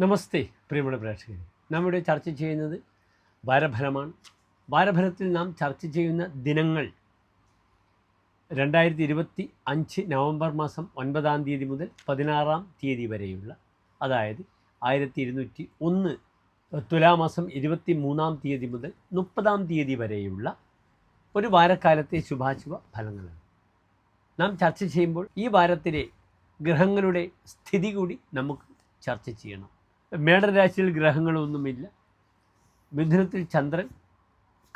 നമസ്തേ പ്രിയമുള്ള പ്രേക്ഷകർ നാം ഇവിടെ ചർച്ച ചെയ്യുന്നത് വാരഫലമാണ് വാരഫലത്തിൽ നാം ചർച്ച ചെയ്യുന്ന ദിനങ്ങൾ രണ്ടായിരത്തി ഇരുപത്തി അഞ്ച് നവംബർ മാസം ഒൻപതാം തീയതി മുതൽ പതിനാറാം തീയതി വരെയുള്ള അതായത് ആയിരത്തി ഇരുന്നൂറ്റി ഒന്ന് തുലാമാസം ഇരുപത്തി മൂന്നാം തീയതി മുതൽ മുപ്പതാം തീയതി വരെയുള്ള ഒരു വാരക്കാലത്തെ ശുഭാശുഭ ഫലങ്ങളാണ്. നാം ചർച്ച ചെയ്യുമ്പോൾ ഈ വാരത്തിലെ ഗ്രഹങ്ങളുടെ സ്ഥിതി കൂടി നമുക്ക് ചർച്ച ചെയ്യണം. മേടരാശിയിൽ ഗ്രഹങ്ങളൊന്നുമില്ല. മിഥുനത്തിൽ ചന്ദ്രൻ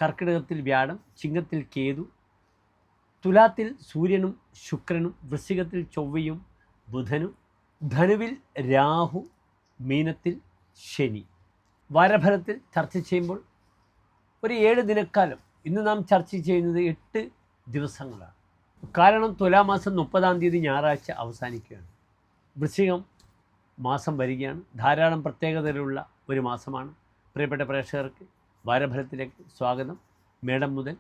കർക്കിടകത്തിൽ വ്യാഴം ചിങ്ങത്തിൽ കേതു തുലാത്തിൽ സൂര്യനും ശുക്രനും വൃശ്ചികത്തിൽ ചൊവ്വയും ബുധനും ധനുവിൽ രാഹു മീനത്തിൽ ശനി. വാരഫലത്തിൽ ചർച്ച ചെയ്യുമ്പോൾ ഒരു ഏഴ് ദിനക്കാലം ഇന്ന് നാം ചർച്ച ചെയ്യുന്നത് എട്ട് ദിവസങ്ങളാണ്. കാരണം തുലാമാസം മുപ്പതാം തീയതി ഞായറാഴ്ച അവസാനിക്കുകയാണ്. വൃശ്ചികം മാസം വരികയാണ്. ധാരാളം പ്രത്യേകതകളുള്ള ഒരു മാസമാണ്. പ്രിയപ്പെട്ട പ്രേക്ഷകർക്ക് വാരഫലത്തിലേക്ക് സ്വാഗതം. മേടം മുതൽ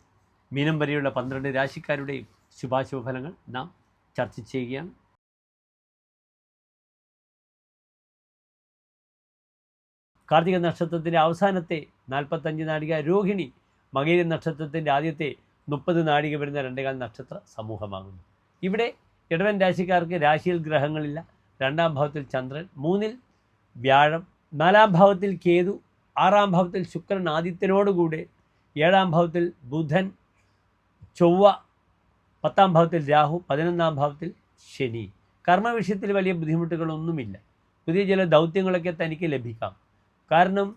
മീനം വരെയുള്ള പന്ത്രണ്ട് രാശിക്കാരുടെയും ശുഭാശുഭ ഫലങ്ങൾ നാം ചർച്ച ചെയ്യുകയാണ്. കാർത്തിക നക്ഷത്രത്തിന്റെ അവസാനത്തെ നാൽപ്പത്തഞ്ച് നാഴിക രോഹിണി മകേര നക്ഷത്രത്തിന്റെ ആദ്യത്തെ മുപ്പത് നാഴിക വരുന്ന രണ്ടേകാൽ നക്ഷത്ര സമൂഹമാകുന്നു. ഇവിടെ ഇടവൻ രാശിക്കാർക്ക് രാശിയിൽ ഗ്രഹങ്ങളില്ല രണ്ടാം ഭാവത്തിൽ ചന്ദ്രൻ മൂന്നിൽ വ്യാഴം നാലാം ഭാവത്തിൽ കേതു ആറാം ഭാവത്തിൽ ശുക്രൻ ആദിത്യനോടുകൂടെ ഏഴാം ഭാവത്തിൽ ബുധൻ ചൊവ്വ പത്താം ഭാവത്തിൽ രാഹു പതിനൊന്നാം ഭാവത്തിൽ ശനി. കർമ്മവിഷയത്തിൽ വലിയ ബുദ്ധിമുട്ടുകളൊന്നുമില്ല. പുതിയ ചില ദൗത്യങ്ങളൊക്കെ തനിക്ക് ലഭിക്കാം. കാരണം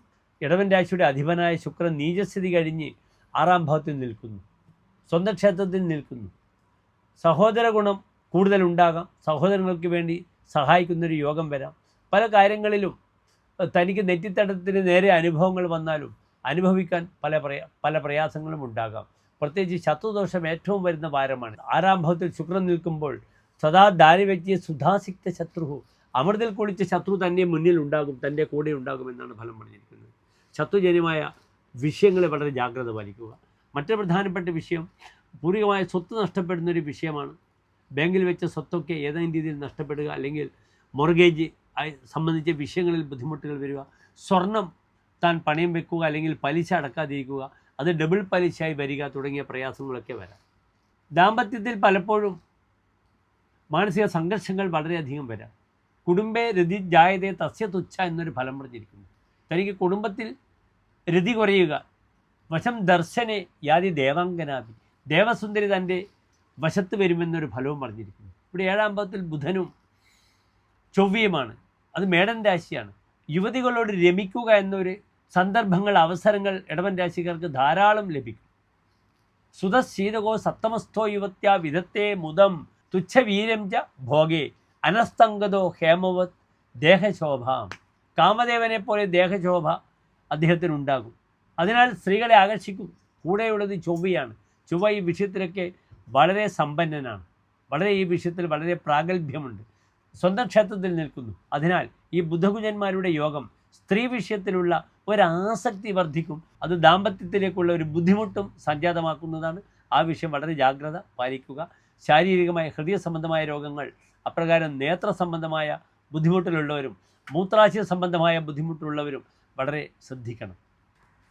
ഇടവൻ രാശിയുടെ അധിപനായ ശുക്രൻ നീചസ്ഥിതി കഴിഞ്ഞ് ആറാം ഭാവത്തിൽ നിൽക്കുന്നു. സ്വന്തം ക്ഷേത്രത്തിൽ നിൽക്കുന്നു. സഹോദര ഗുണം കൂടുതൽ ഉണ്ടാകാം സഹോദരങ്ങൾക്ക് വേണ്ടി സഹായിക്കുന്നൊരു യോഗം വരാം. പല കാര്യങ്ങളിലും തനിക്ക് നെറ്റിത്തടത്തിന് നേരെ അനുഭവങ്ങൾ വന്നാലും അനുഭവിക്കാൻ പല പല പ്രയാസങ്ങളും ഉണ്ടാകാം. പ്രത്യേകിച്ച് ശത്രുദോഷം ഏറ്റവും വരുന്ന വാരമാണ്. ആറാം ഭാവത്തിൽ ശുക്രൻ നിൽക്കുമ്പോൾ സദാ ദാരിവ്യക്തിയെ സുധാസിക്ത ശത്രു അമൃതിൽ കുളിച്ച ശത്രു തന്നെ മുന്നിൽ ഉണ്ടാകും തന്റെ കൂടെ ഉണ്ടാകുമെന്നാണ് ഫലം പറഞ്ഞിരിക്കുന്നത്. ശത്രുജന്യമായ വിഷയങ്ങളെ വളരെ ജാഗ്രത പാലിക്കുക. മറ്റൊരു പ്രധാനപ്പെട്ട വിഷയം പൂർവികമായ സ്വത്ത് നഷ്ടപ്പെടുന്ന ഒരു വിഷയമാണ് ബാങ്കിൽ വെച്ച സ്വത്തൊക്കെ ഏതെങ്കിലും രീതിയിൽ നഷ്ടപ്പെടുക അല്ലെങ്കിൽ മൊർഗേജ് സംബന്ധിച്ച വിഷയങ്ങളിൽ ബുദ്ധിമുട്ടുകൾ വരിക സ്വർണം താൻ പണയം വെക്കുക അല്ലെങ്കിൽ പലിശ അടക്കാതിരിക്കുക അത് ഡബിൾ പലിശയായി വരിക തുടങ്ങിയ പ്രയാസങ്ങളൊക്കെ വരാം. ദാമ്പത്യത്തിൽ പലപ്പോഴും മാനസിക സംഘർഷങ്ങൾ വളരെയധികം വരാം. കുടുംബേ രതി ജായതേ തസ്യ തുച്ഛ എന്നൊരു ഫലം പറഞ്ഞിരിക്കുന്നു. തനിക്ക് കുടുംബത്തിൽ രതി കുറയുക. വശം ദർശനെ യാതി ദേവാംഗനാഭി. ദേവസുന്ദരി തന്റെ വശത്ത് വരുമെന്നൊരു ഫലവും പറഞ്ഞിരിക്കുന്നു ഇവിടെ ഏഴാം പദത്തിൽ ബുധനും ചൊവ്വയുമാണ്. അത് മേടൻ രാശിയാണ്. യുവതികളോട് രമിക്കുക എന്നൊരു സന്ദർഭങ്ങൾ അവസരങ്ങൾ ഇടവൻ രാശിക്കാർക്ക് ധാരാളം ലഭിക്കും. സുതശീതകോ സപ്തമസ്ഥോ യുവത്യ വിധത്തെ മുതം തുച്ഛവീരം ച ഭോഗേ അനസ്തംഗതോ ഹേമവത് ദേഹശോഭാം. കാമദേവനെ പോലെ ദേഹശോഭ അദ്ദേഹത്തിനുണ്ടാകും. അതിനാൽ സ്ത്രീകളെ ആകർഷിക്കും. കൂടെയുള്ളത് ചൊവ്വയാണ്. ചൊവ്വ ഈ വിഷയത്തിലൊക്കെ വളരെ സമ്പന്നനാണ്. വളരെ ഈ വിഷയത്തിൽ വളരെ പ്രാഗൽഭ്യമുണ്ട്. സ്വന്തം ക്ഷേത്രത്തിൽ നിൽക്കുന്നു. അതിനാൽ ഈ ബുദ്ധകുജന്മാരുടെ യോഗം സ്ത്രീ വിഷയത്തിലുള്ള ഒരാസക്തി വർദ്ധിക്കും. അത് ദാമ്പത്യത്തിലേക്കുള്ള ഒരു ബുദ്ധിമുട്ടും സംജാതമാക്കുന്നതാണ്. ആ വിഷയം വളരെ ജാഗ്രത പാലിക്കുക. ശാരീരികമായ ഹൃദയ സംബന്ധമായ രോഗങ്ങൾ അപ്രകാരം നേത്ര സംബന്ധമായ ബുദ്ധിമുട്ടിലുള്ളവരും മൂത്രാശയ സംബന്ധമായ ബുദ്ധിമുട്ടുള്ളവരും വളരെ ശ്രദ്ധിക്കണം.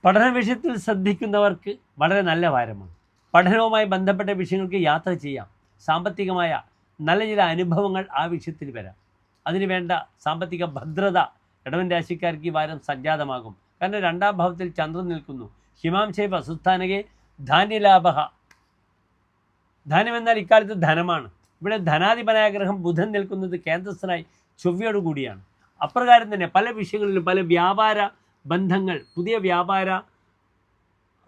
പഠന വിഷയത്തിൽ ശ്രദ്ധിക്കുന്നവർക്ക് വളരെ നല്ല വാരമാണ് പഠനവുമായി ബന്ധപ്പെട്ട വിഷയങ്ങൾക്ക് യാത്ര ചെയ്യാം. സാമ്പത്തികമായ നല്ല ചില അനുഭവങ്ങൾ ആ വിഷയത്തിൽ വരാം. അതിന് വേണ്ട സാമ്പത്തിക ഭദ്രത ഇടവൻ രാശിക്കാർക്ക് ഈ വാരം സംജാതമാകും. കാരണം രണ്ടാം ഭാവത്തിൽ ചന്ദ്രൻ നിൽക്കുന്നു. ഹിമാംശയ വസുസ്ഥാനകെ ധാന്യലാഭ ധാന്യം എന്നാൽ ഇക്കാലത്ത് ധനമാണ്. ഇവിടെ ധനാധിപനായ ഗ്രഹം ബുധൻ നിൽക്കുന്നത് കേന്ദ്രസ്ഥനായി ചൊവ്വയോട് കൂടിയാണ്. അപ്രകാരം തന്നെ പല വിഷയങ്ങളിലും പല വ്യാപാര ബന്ധങ്ങൾ പുതിയ വ്യാപാര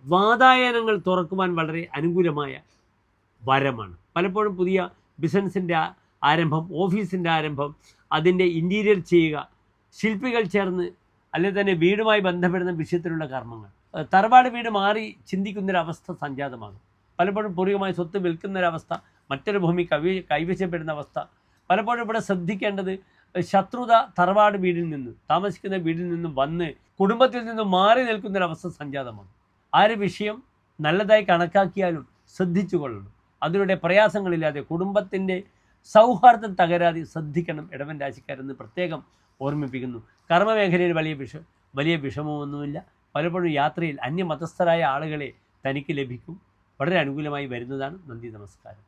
വാതായനങ്ങൾ തുറക്കുവാൻ വളരെ അനുകൂലമായ വരമാണ്. പലപ്പോഴും പുതിയ ബിസിനസ്സിന്റെ ആരംഭം ഓഫീസിന്റെ ആരംഭം അതിന്റെ ഇന്റീരിയർ ചെയ്യുക ശില്പികൾ ചേർന്ന് അല്ലെങ്കിൽ തന്നെ വീടുമായി ബന്ധപ്പെടുന്ന വിഷയത്തിലുള്ള കർമ്മങ്ങൾ. തറവാട് വീട് മാറി ചിന്തിക്കുന്നൊരവസ്ഥ സംജാതമാകും. പലപ്പോഴും പൂർവികമായി സ്വത്ത് വിൽക്കുന്നൊരവസ്ഥ മറ്റൊരു ഭൂമി കവി കൈവശപ്പെടുന്ന അവസ്ഥ. പലപ്പോഴും ഇവിടെ ശ്രദ്ധിക്കേണ്ടത് ശത്രുത തറവാട് വീടിൽ നിന്ന് താമസിക്കുന്ന വീടിൽ നിന്നും വന്ന് കുടുംബത്തിൽ നിന്നും മാറി നിൽക്കുന്നൊരവസ്ഥ സംജാതമാണ് ആ ഒരു വിഷയം നല്ലതായി കണക്കാക്കിയാലും ശ്രദ്ധിച്ചു കൊള്ളണം. അതിലൂടെ പ്രയാസങ്ങളില്ലാതെ കുടുംബത്തിന്റെ സൗഹാർദ്ദം തകരാതെ ശ്രദ്ധിക്കണം ഇടവൻ രാശിക്കാരെന്ന് പ്രത്യേകം ഓർമ്മിപ്പിക്കുന്നു. കർമ്മമേഖലയിൽ വലിയ വിഷ വലിയ വിഷമമൊന്നുമില്ല. പലപ്പോഴും യാത്രയിൽ അന്യമതസ്ഥരായ ആളുകളെ തനിക്ക് ലഭിക്കും. വളരെ അനുകൂലമായി വരുന്നതാണ് നന്ദി നമസ്കാരം.